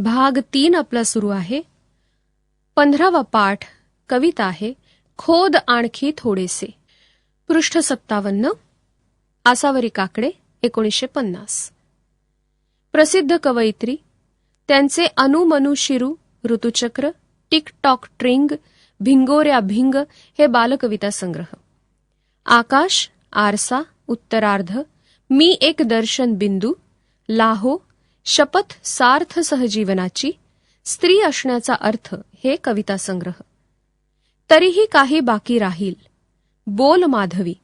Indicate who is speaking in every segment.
Speaker 1: भाग तीन आपला सुरू आहे. पंधरावा पाठ कविता आहे खोद आणखी थोडेसे. पृष्ठ सत्तावन्न आसावरी काकडे एकोणीसशे पन्नास. प्रसिद्ध कवयित्री त्यांचे अनुमनु शिरू ऋतुचक्र टिकटॉक ट्रिंग भिंगोऱ्या भिंग हे बालकविता संग्रह. आकाश आरसा उत्तरार्ध मी एक दर्शन बिंदू लाहो शपथ सार्थ सहजीवनाची स्त्री असण्याचा अर्थ हे कविता संग्रह. तरीही काही बाकी राहील. बोल माधवी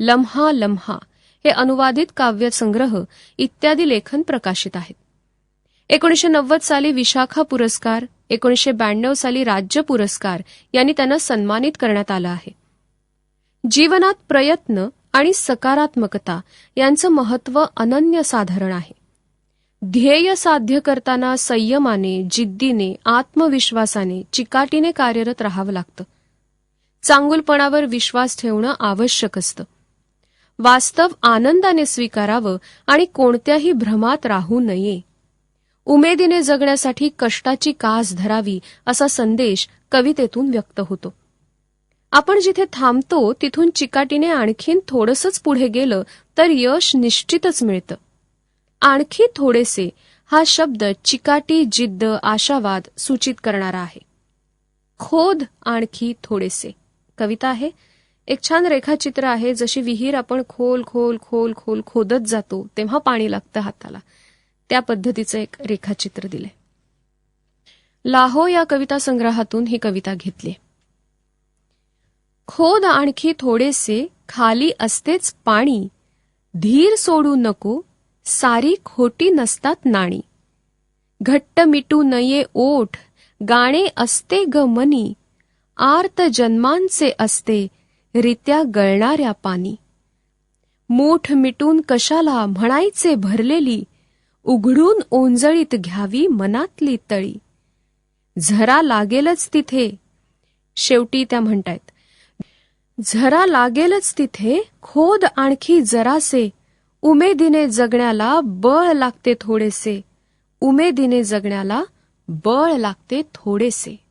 Speaker 1: लम्हा लम्हा हे अनुवादित काव्यसंग्रह इत्यादी लेखन प्रकाशित आहेत. एकोणीशे नव्वद साली विशाखा पुरस्कार एकोणीशे ब्याण्णव साली राज्य पुरस्कार यांनी त्यांना सन्मानित करण्यात आलं आहे. जीवनात प्रयत्न आणि सकारात्मकता यांचं महत्त्व अनन्यसाधारण आहे. ध्येय साध्य करताना संयमाने जिद्दीने आत्मविश्वासाने चिकाटीने कार्यरत राहावं लागतं. चांगुलपणावर विश्वास ठेवणं आवश्यक असतं. वास्तव आनंदाने स्वीकारावं आणि कोणत्याही भ्रमात राहू नये. उमेदीने जगण्यासाठी कष्टाची कास धरावी असा संदेश कवितेतून व्यक्त होतो. आपण जिथे थांबतो तिथून चिकाटीने आणखीन थोडंसंच पुढे गेलं तर यश निश्चितच मिळतं. आणखी थोडेसे हा शब्द चिकाटी जिद्द आशावाद सूचित करणारा आहे. खोद आणखी थोडेसे. कविता आहे. एक छान रेखाचित्र आहे. जशी विहीर आपण खोल खोल खोल खोल खोदत जातो तेव्हा पाणी लागतं हाताला. त्या पद्धतीचं एक रेखाचित्र दिले लाहो या कविता संग्रहातून ही कविता घेतली. खोद आणखी थोडेसे खाली असतेच पाणी धीर सोडू नको सारी खोटी नसतात नाणी. घट्ट मिटू नये ओठ गाणे असते ग मनी. आर्त जन्मांचे असते रित्या गळणाऱ्या पाणी. मूठ मिटून कशाला म्हणायचे भरलेली उघडून ओंजळीत घ्यावी मनातली तळी. झरा लागेलच तिथे शेवटी त्या म्हणतायत. झरा लागेलच तिथे खोद आणखी जरासे उमेदीने जगण्याला बळ लागते थोडेसे. उमेदीने जगण्याला बळ लागते थोडेसे.